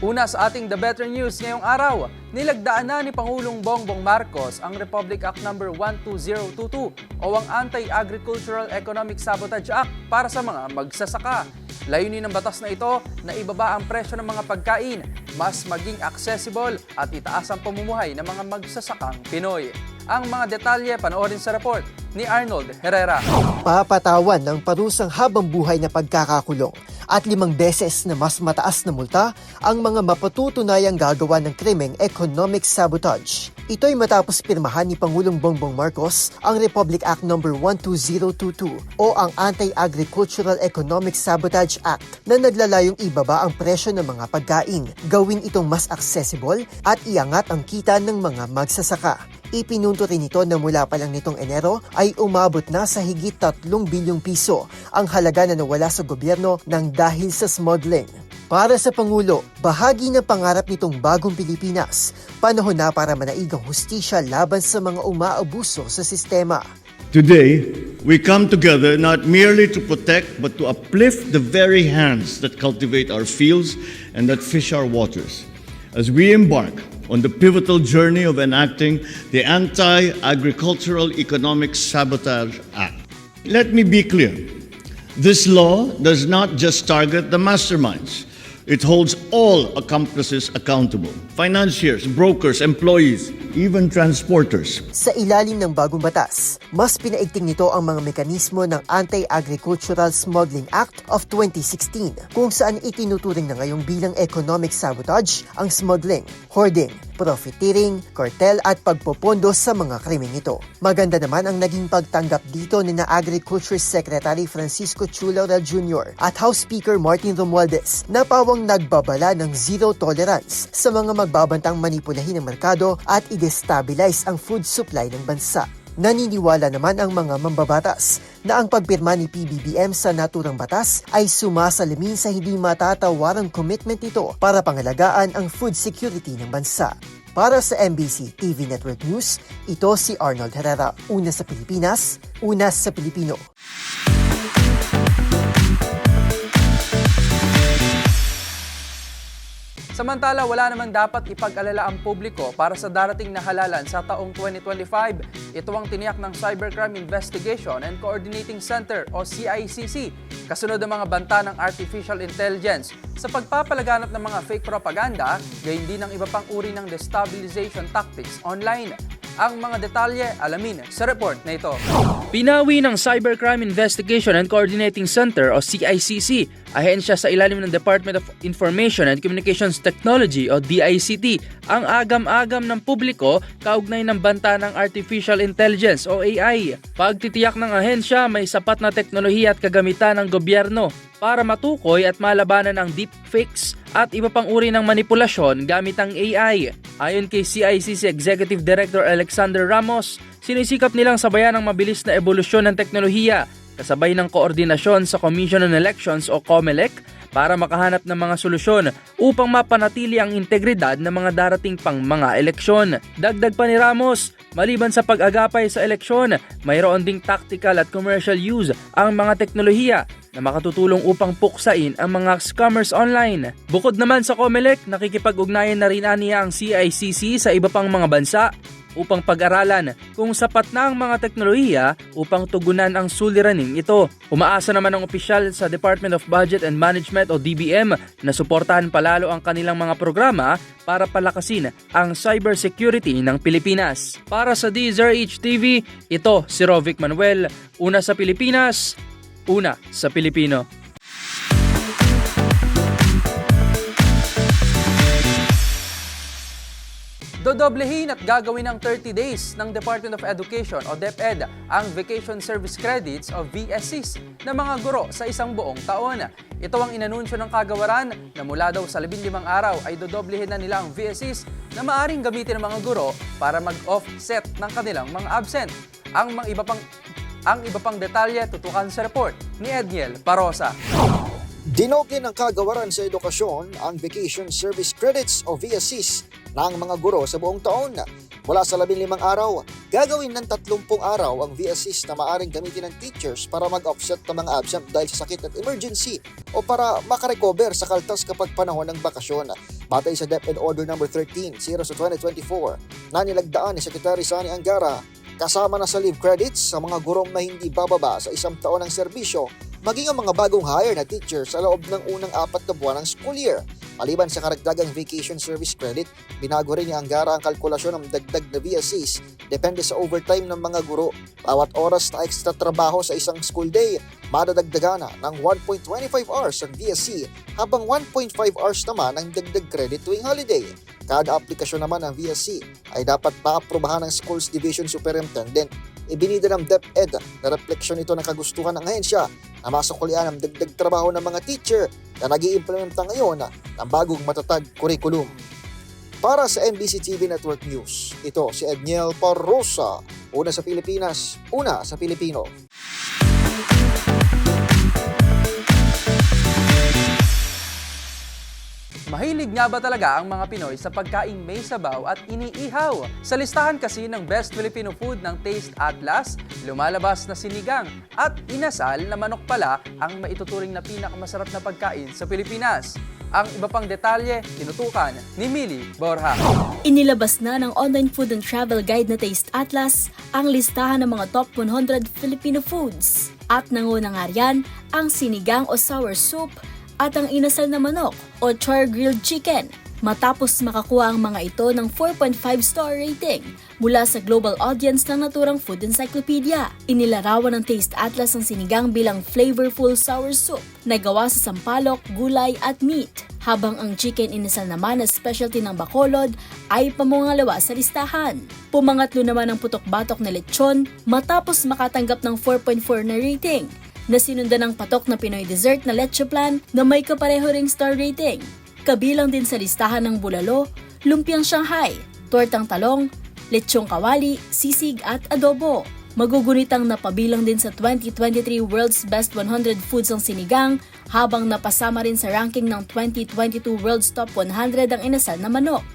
Una sa ating The Better News ngayong araw, nilagdaan na ni Pangulong Bongbong Marcos ang Republic Act No. 12022 o ang Anti-Agricultural Economic Sabotage Act para sa mga magsasaka. Layunin ng batas na ito na ibaba ang presyo ng mga pagkain, mas maging accessible at itaas ang pamumuhay ng mga magsasakang Pinoy. Ang mga detalye panoorin sa report ni Arnold Herrera. Papatawan ng parusang habang buhay na pagkakakulong at limang beses na mas mataas na multa ang mga mapatutunayang gagawa ng krimeng economic sabotage. Ito'y matapos pirmahan ni Pangulong Bongbong Marcos ang Republic Act No. 12022 o ang Anti-Agricultural Economic Sabotage Act na naglalayong ibaba ang presyo ng mga pagkain, gawin itong mas accessible at iangat ang kita ng mga magsasaka. Ipinunto rin ito na mula pa lang nitong Enero ay umabot na sa higit 3 bilyong piso ang halaga na nawala sa gobyerno ng dahil sa smuggling. Para sa Pangulo, bahagi ng pangarap nitong bagong Pilipinas, panahon na para manaigang hustisya laban sa mga umaabuso sa sistema. Today, we come together not merely to protect, but to uplift the very hands that cultivate our fields and that fish our waters. As we embark on the pivotal journey of enacting the Anti Agricultural Economic Sabotage Act. Let me be clear this law does not just target the masterminds. It holds all accomplices accountable financiers, brokers, employees, even transporters. Sa ilalim ng bagong batas, mas pinaigting nito ang mga mekanismo ng Anti-Agricultural Smuggling Act of 2016 kung saan itinuturing na ngayong bilang economic sabotage ang smuggling, hoarding, profiteering, cartel at pagpopondo sa mga krimeng ito. Maganda naman ang naging pagtanggap dito ni na Agriculture Secretary Francisco Chu Laurel Jr. at House Speaker Martin Romualdez na pawang nagbabala ng zero tolerance sa mga magbabantang manipulahin ng merkado at i-destabilize ang food supply ng bansa. Naniniwala naman ang mga mambabatas na ang pagpirma ni PBBM sa naturang batas ay sumasalamin sa hindi matatawarang commitment nito para pangalagaan ang food security ng bansa. Para sa MBC TV Network News, ito si Arnold Herrera. Una sa Pilipinas, una sa Pilipino. Samantala, wala naman dapat ipag-alala ang publiko para sa darating na halalan sa taong 2025. Ito ang tiniyak ng Cybercrime Investigation and Coordinating Center o CICC, kasunod ng mga banta ng Artificial Intelligence sa pagpapalaganap ng mga fake propaganda, gayon din ng iba pang uri ng destabilization tactics online. Ang mga detalye alamin sa report na ito. Pinawi ng Cybercrime Investigation and Coordinating Center o CICC, ahensya sa ilalim ng Department of Information and Communications Technology o DICT, ang agam-agam ng publiko kaugnay ng banta ng Artificial Intelligence o AI. Pagtitiyak ng ahensya may sapat na teknolohiya at kagamitan ng gobyerno para matukoy at malabanan ang deepfakes at iba pang uri ng manipulasyon gamit ang AI. Ayon kay CICC Executive Director Alexander Ramos, sinisikap nilang sabayan ang mabilis na ebolusyon ng teknolohiya kasabay ng koordinasyon sa Commission on Elections o COMELEC para makahanap ng mga solusyon upang mapanatili ang integridad ng mga darating pang mga eleksyon. Dagdag pa ni Ramos, maliban sa pag-agapay sa eleksyon, mayroon ding tactical at commercial use ang mga teknolohiya na makatutulong upang puksain ang mga scammers online. Bukod naman sa COMELEC, nakikipag-ugnayan na rin aniya ang CICC sa iba pang mga bansa upang pag-aralan kung sapat na ang mga teknolohiya upang tugunan ang suliraning ito. Umaasa naman ang opisyal sa Department of Budget and Management o DBM na suportahan palalo ang kanilang mga programa para palakasin ang cybersecurity ng Pilipinas. Para sa DZRH TV, ito si Rovic Manuel, una sa Pilipinas, una sa Pilipino. Dodoblehin at gagawin ng 30 days ng Department of Education o DepEd ang Vacation Service Credits o VSCs ng mga guro sa isang buong taon. Ito ang inanunsyo ng kagawaran na mula daw sa 15 araw ay dodoblehin na nila ang VSCs na maaring gamitin ng mga guro para mag-offset ng kanilang mga absent. Ang mga iba pang ang iba pang detalye tutukan sa report ni Edniel Parosa. Dinoble ng kagawaran sa edukasyon ang Vacation Service Credits o VSCs ng mga guro sa buong taon. Mula sa 15 araw, gagawin ng 30 araw ang VSCs na maaring gamitin ng teachers para mag-offset ng mga absent dahil sa sakit at emergency o para makarecover sa kaltas kapag panahon ng bakasyon. Batay sa DepEd Order No. 13, 0 sa 2024, na nilagdaan ni Secretary Sani Angara, kasama na sa leave credits sa mga gurong na hindi bababa sa isang taon ng serbisyo maging ang mga bagong hire na teacher sa loob ng unang apat na buwan ng school year. Maliban sa karagdagang vacation service credit, binago rin ni Angara ang kalkulasyon ng dagdag na VSCs depende sa overtime ng mga guro. Bawat oras na extra trabaho sa isang school day, madadagdagan na ng 1.25 hours ang VSC habang 1.5 hours naman ang dagdag credit tuwing holiday. Kada aplikasyon naman ng VSC ay dapat maaprubahan ng Schools Division Superintendent ibinida ng DepEd na refleksyon ito ng kagustuhan ng ahensya na masukulian ang dagdag trabaho ng mga teacher na nag iimplementa ngayon ng bagong matatag kurikulum. Para sa NBC TV Network News, ito si Edniel Parrosa, una sa Pilipinas, una sa Pilipino. Mahilig nga ba talaga ang mga Pinoy sa pagkaing may sabaw at iniihaw? Sa listahan kasi ng Best Filipino Food ng Taste Atlas, lumalabas na sinigang at inasal na manok pala ang maituturing na pinakamasarap na pagkain sa Pilipinas. Ang iba pang detalye, tinutukan ni Millie Borja. Inilabas na ng online food and travel guide na Taste Atlas ang listahan ng mga top 100 Filipino foods. At nanguna nga ang sinigang o sour soup at ang inasal na manok o char grilled chicken. Matapos makakuha ang mga ito ng 4.5 star rating mula sa global audience ng naturang food encyclopedia. Inilarawan ng Taste Atlas ang sinigang bilang flavorful sour soup na gawa sa sampalok, gulay at meat, habang ang chicken inasal naman na specialty ng Bacolod ay pamungalawa sa listahan. Pumangatlo naman ang putok-batok na lechon matapos makatanggap ng 4.4 na rating na sinundan ng patok na Pinoy dessert na leche plan na may kapareho ring star rating. Kabilang din sa listahan ng bulalo, lumpiang Shanghai, tortang talong, lechong kawali, sisig at adobo. Magugunitang napabilang din sa 2023 World's Best 100 Foods ang sinigang habang napasama rin sa ranking ng 2022 World's Top 100 ang inasal na manok.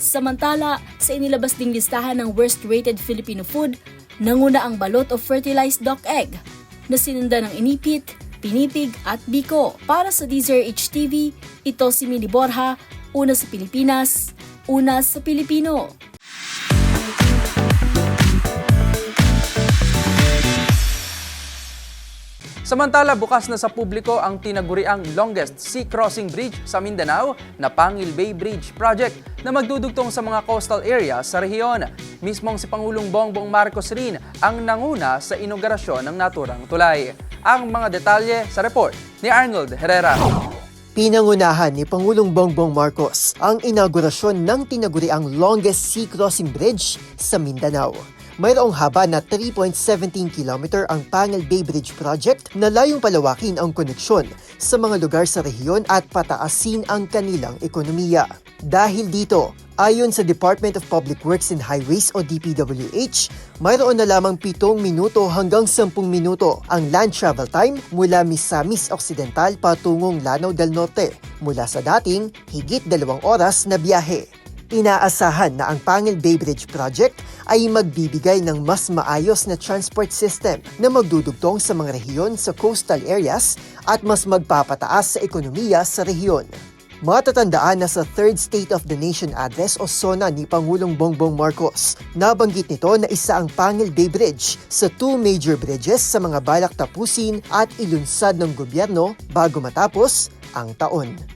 Samantala, sa inilabas ding listahan ng worst rated Filipino food, nanguna ang balot o fertilized duck egg na sinundan ng inipit, pinipig at biko. Para sa Deezer HTV, ito si Mili Borja, una sa Pilipinas, una sa Pilipino. Samantala, bukas na sa publiko ang tinaguriang longest sea crossing bridge sa Mindanao na Pangil Bay Bridge Project na magdudugtong sa mga coastal area sa rehiyon. Mismong si Pangulong Bongbong Marcos rin ang nanguna sa inaugurasyon ng naturang tulay. Ang mga detalye sa report ni Arnold Herrera. Pinangunahan ni Pangulong Bongbong Marcos ang inaugurasyon ng tinaguriang longest sea crossing bridge sa Mindanao. Mayroong haba na 3.17 km ang Pangil Bay Bridge Project na layong palawakin ang koneksyon sa mga lugar sa rehiyon at pataasin ang kanilang ekonomiya. Dahil dito, Ayon sa Department of Public Works and Highways o DPWH, mayroon na lamang 7 minuto hanggang 10 minuto ang land travel time mula Misamis Occidental patungong Lanao del Norte mula sa dating higit dalawang oras na biyahe. Inaasahan na ang Pangil Bay Bridge Project ay magbibigay ng mas maayos na transport system na magdudugtong sa mga rehiyon sa coastal areas at mas magpapataas sa ekonomiya sa rehiyon. Matatandaan na sa Third State of the Nation Address o SONA ni Pangulong Bongbong Marcos, nabanggit nito na isa ang Pangil Bay Bridge sa two major bridges sa mga balak tapusin at ilunsad ng gobyerno bago matapos ang taon.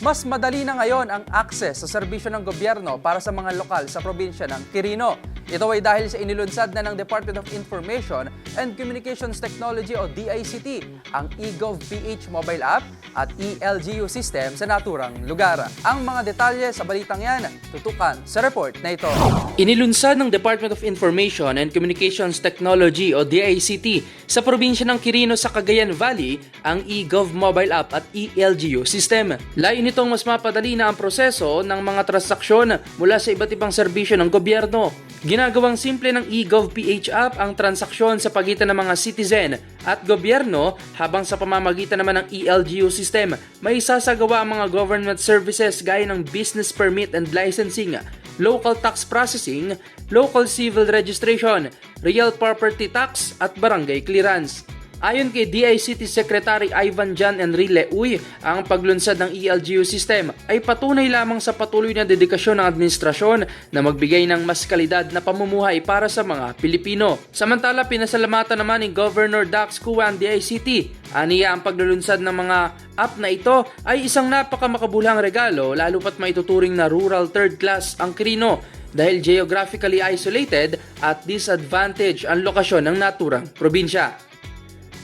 Mas madali na ngayon ang access sa serbisyo ng gobyerno para sa mga lokal sa probinsya ng Quirino. Ito ay dahil sa inilunsad na ng Department of Information and Communications Technology o DICT ang eGovPH mobile app at eLGU system sa naturang lugar. Ang mga detalye sa balitang yan, tutukan sa report na ito. Inilunsad ng Department of Information and Communications Technology o DICT sa probinsya ng Quirino sa Cagayan Valley ang eGov mobile app at eLGU system. Layo nitong mas mapadali na ang proseso ng mga transaksyon mula sa iba't ibang serbisyo ng gobyerno. Ginagawang simple ng eGovPH app ang transaksyon sa pagitan ng mga citizen at gobyerno habang sa pamamagitan naman ng eLGU system may sasagawa ang mga government services gaya ng business permit and licensing, local tax processing, local civil registration, real property tax at barangay clearance. Ayon kay DICT Secretary Ivan Jan Enrile Uy, ang paglunsad ng ELGU system ay patunay lamang sa patuloy na dedikasyon ng administrasyon na magbigay ng mas kalidad na pamumuhay para sa mga Pilipino. Samantala, pinasalamatan naman ni Governor Dax Kua ang DICT. Aniya ang paglulunsad ng mga app na ito ay isang napakamakabulhang regalo lalo pat maituturing na rural third class ang Kirino dahil geographically isolated at disadvantage ang lokasyon ng naturang probinsya.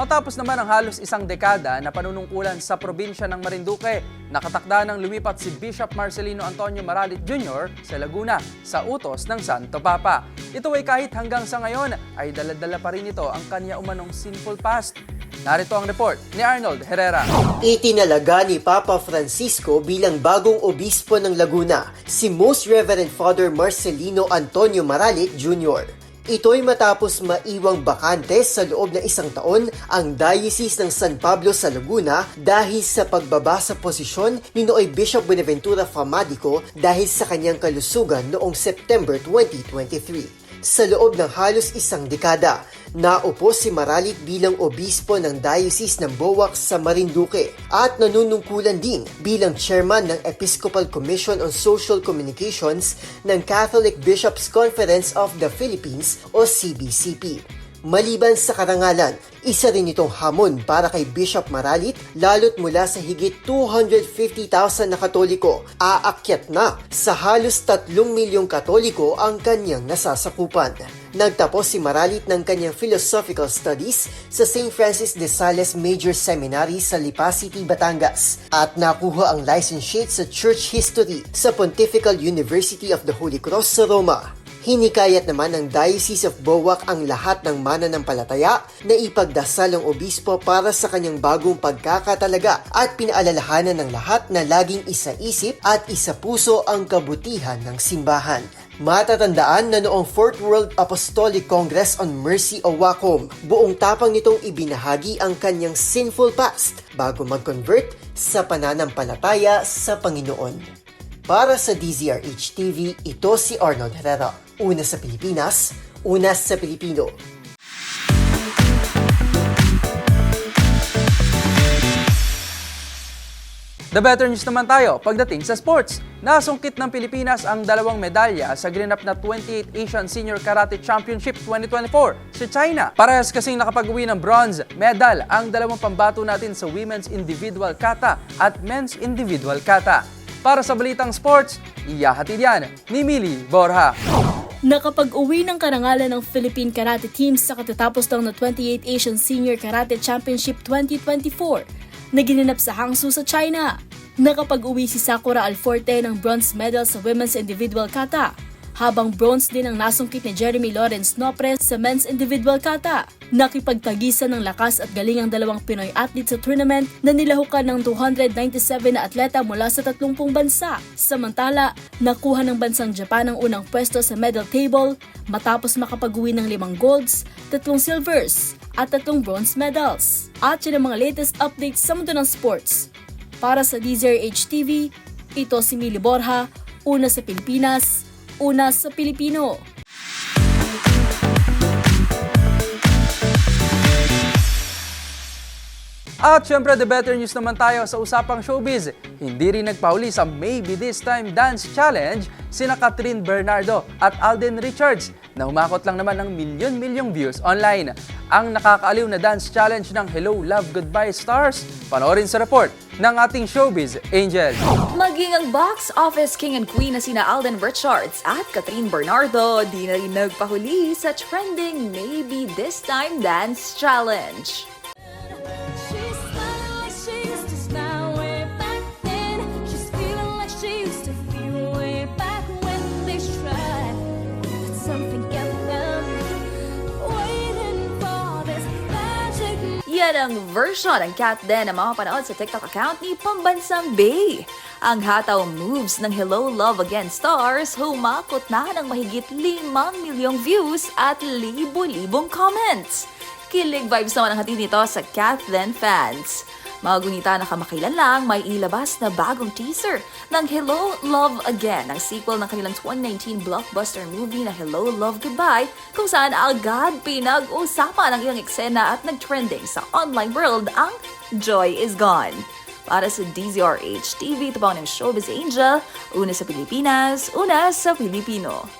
Matapos naman ang halos isang dekada na panunungkulan sa probinsya ng Marinduque, nakatakda ng lumipat si Bishop Marcelino Antonio Maralit Jr. sa Laguna sa utos ng Santo Papa. Ito ay kahit hanggang sa ngayon ay daladala pa rin ito ang kanya umanong sinful past. Narito ang report ni Arnold Herrera. Itinalaga ni Papa Francisco bilang bagong obispo ng Laguna, si Most Reverend Father Marcelino Antonio Maralit Jr. Ito'y matapos maiwang bakante sa loob ng isang taon ang Diocese ng San Pablo sa Laguna dahil sa pagbaba sa posisyon ni Nooy Bishop Buenaventura Famadico dahil sa kanyang kalusugan noong September 2023. Sa loob ng halos isang dekada, naupo si Maralit bilang obispo ng Diocese ng Boac sa Marinduque at nanunungkulan din bilang chairman ng Episcopal Commission on Social Communications ng Catholic Bishops Conference of the Philippines o CBCP. Maliban sa karangalan, isa rin itong hamon para kay Bishop Maralit lalo't mula sa higit 250,000 na katoliko, aakyat na sa halos 3 milyong katoliko ang kanyang nasasakupan. Nagtapos si Maralit ng kanyang philosophical studies sa St. Francis de Sales Major Seminary sa Lipa City, Batangas at nakuha ang licentiate sa Church History sa Pontifical University of the Holy Cross sa Roma. Hinikayat naman ng Diocese of Boac ang lahat ng mananampalataya na ipagdasal ang obispo para sa kanyang bagong pagkakatalaga at pinaalalahanan ng lahat na laging isa-isip at isa-puso ang kabutihan ng simbahan. Matatandaan na noong Fourth World Apostolic Congress on Mercy o WACOM, buong tapang nitong ibinahagi ang kanyang sinful past bago mag-convert sa pananampalataya sa Panginoon. Para sa DZRH TV, ito si Arnold Herrera. Una sa Pilipinas, una sa Pilipino. The better news naman tayo pagdating sa sports. Nasungkit ng Pilipinas ang dalawang medalya sa ginanap na 28 Asian Senior Karate Championship 2024 sa China. Parehas kasing nakapag-uwi ng bronze medal ang dalawang pambato natin sa women's individual kata at men's individual kata. Para sa Balitang Sports, iyahatid yan ni Mili Borja. Nakapag-uwi ng karangalan ng Philippine Karate Team sa katatapos lang na 28 Asian Senior Karate Championship 2024 na ginanap sa Hangzhou sa China. Nakapag-uwi si Sakura Alforte ng bronze medal sa women's individual kata, habang bronze din ang nasungkit ni Jeremy Lawrence Nopre sa men's individual kata. Nakipagtagisan ng lakas at galing ang dalawang Pinoy athlete sa tournament na nilahukan ng 297 na atleta mula sa 30 bansa. Samantala, nakuha ng bansang Japan ang unang pwesto sa medal table matapos makapag-uwi ng limang golds, tatlong silvers, at tatlong bronze medals. At yun ang mga latest updates sa mundo ng sports. Para sa DZRH TV, ito si Mili Borja, una sa Pilipinas, una sa Pilipino. At syempre, the better news naman tayo sa usapang showbiz. Hindi rin nagpahuli sa Maybe This Time Dance Challenge sina Catherine Bernardo at Alden Richards na humakot lang naman ng milyon-milyong views online. Ang nakakaaliw na dance challenge ng Hello, Love, Goodbye Stars, panoorin sa report ng ating showbiz angel. Maging ang box office king and queen na sina Alden Richards at Catherine Bernardo di na rin nagpahuli sa trending Maybe This Time Dance Challenge. Yan ang version ng Cat Den na mapapanood sa TikTok account ni Pambansang Bay. Ang hataw moves ng Hello Love Again stars humakot na ng mahigit 5 milyong views at libo-libong comments. Kilig vibes naman ang hatid nito sa Cat Den fans. Mga gunita na kamakailan lang, may ilabas na bagong teaser ng Hello Love Again, ang sequel ng kanilang 2019 blockbuster movie na Hello Love Goodbye, kung saan agad pinag-usapan ang ilang eksena at nag-trending sa online world ang Joy is Gone. Para sa DZRH TV, ito po ang Showbiz Angel, una sa Pilipinas, una sa Pilipino.